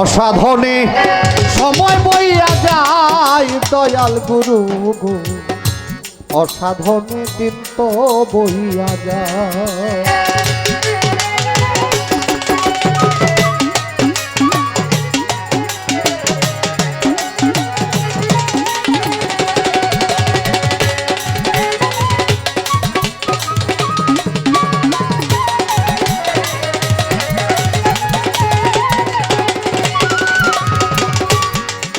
অসাধনে সময় বইয়া যায় দয়াল গুরু গো। অসাধনে দিন তো বইয়া যায়।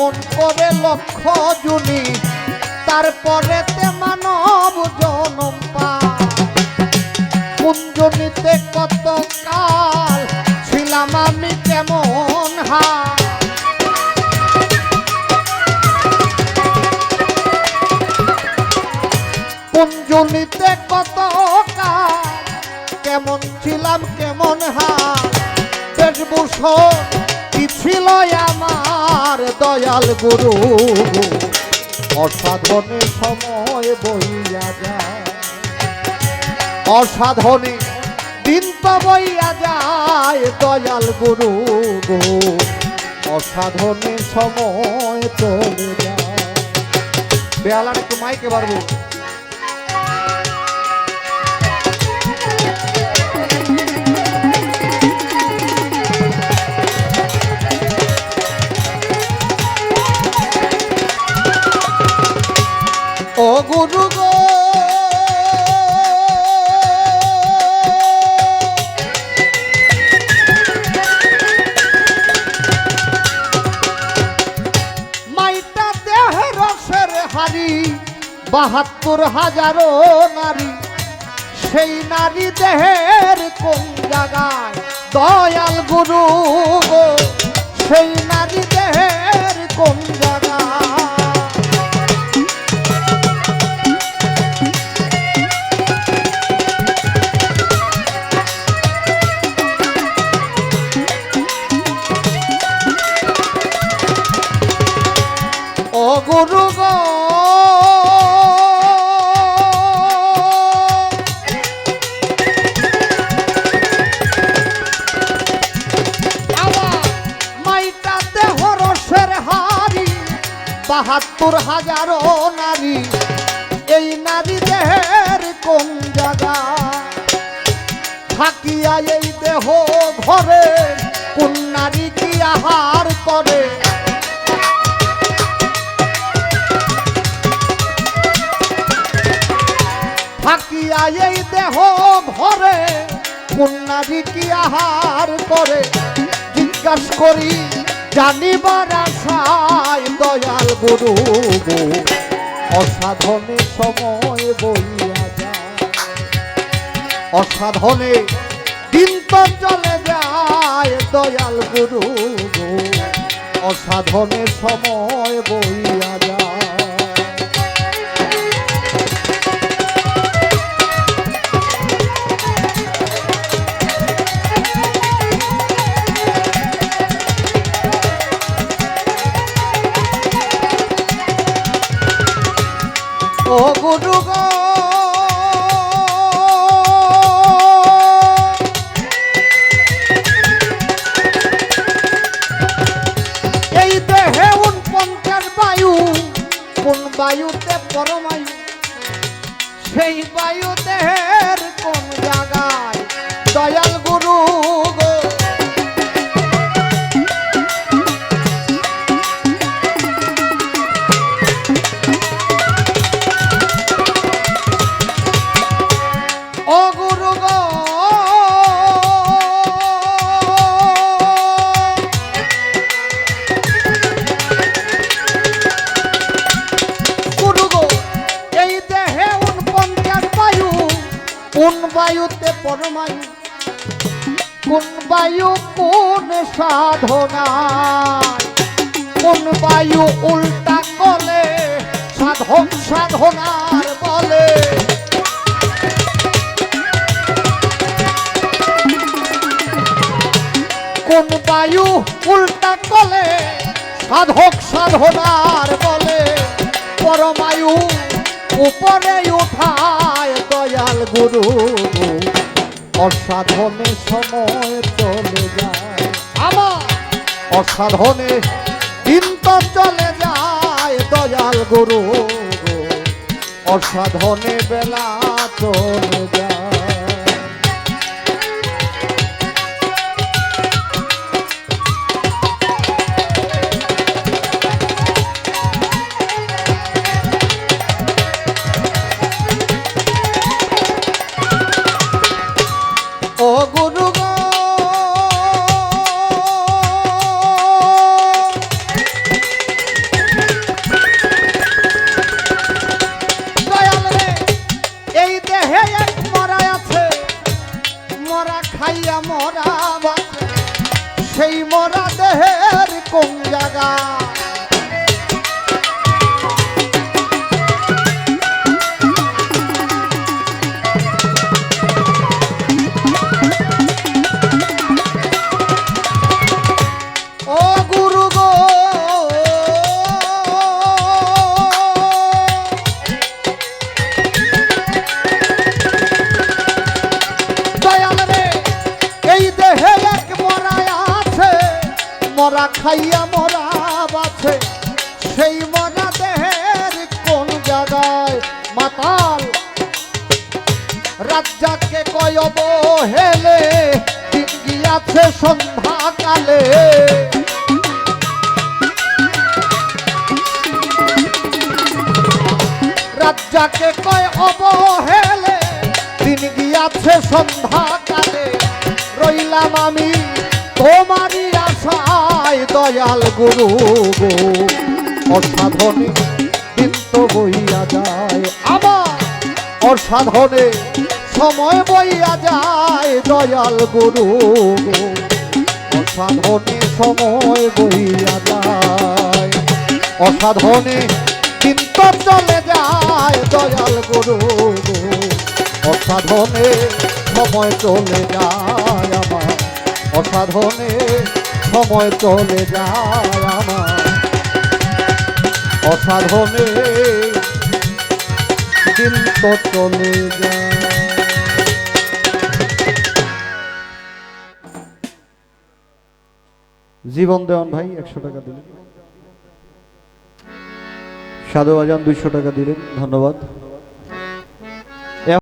ভ্রমণ করে লক্ষ জুনি, তারপরে তে মানব জনম পায়। কুঞ্জনিতে কত কাল, ছিলাম আমি কেমন হায় কুঞ্জলিতে কত কাজ কেমন ছিলাম কেমন হার বেশভূষণ কি ছিল আমার? দয়াল গুরু। অসাধনে সময় বইয়া যায়। অসাধনে দিন তো বইয়া যায় দয়াল গুরু অসাধনে সময় চলে যায়। একটু মাইকে পারব বাহাত্তর হাজারো নারী, সেই নারী দেহের কোন জায়গায়? দয়াল গুরু সেই নারী দেহের কোন জায়গায়? বাহাত্তর হাজারো নারী। এই নারী দেহের কোন জায়গা? থাকিয়া এই দেহ ঘরে কোন নারী কি আহার করে? থাকিয়া এই দেহ ঘরে কন্যারি কি আহার করে? জিজ্ঞাস করি জানিবার আশায় দয়াল গুরু অসাধনে সময় বইয়া যায়। অসাধনে দিন তো চলে যায় দয়াল গুরু অসাধনে সময় বইয়া পরমায়ু কোন বায়ু কোন সাধনায় কোন বায়ু উল্টা কলে সাধক সাধনার বলে। কোন বায়ু উল্টা কলে সাধক সাধনার বলে। পরমায়ু উপরে উঠায় দয়াল গুরু। অসাধনে সময় চলে যায়। আমার অসাধনে দিন তো চলে যায় দয়াল গুরু অসাধনে বেলা চলে যায়। খাইয়া মরা বাছে, সেই মরা দেহের কোন জায়গায়? মাতাল রাজ্জাকে কয়ব হেলে গিয়াছে সন্ধ্যাকালে। রাজ্জাকে কয় অবহেলে দিন গিয়াছে সন্ধ্যাকালে। রইলাম আমি তোমারই আশায় দয়াল গুরু গো। অসাধনে দিন তো বইয়া যায়। আমার অসাধনে সময় বইয়া যায় দয়াল গুরু গো। অসাধনে সময় বইয়া যায়। অসাধনে দিন চলে যায় দয়াল গুরু গো। অসাধনে সময় চলে যায় আমার। অসাধনে সময় চলে যায় আমার। অসাধনে দিন তো চলে যায়। জীবন দেওয়ান ভাই, একশো টাকা দিলেন। সাধু আজান দুইশো টাকা দিলেন, ধন্যবাদ।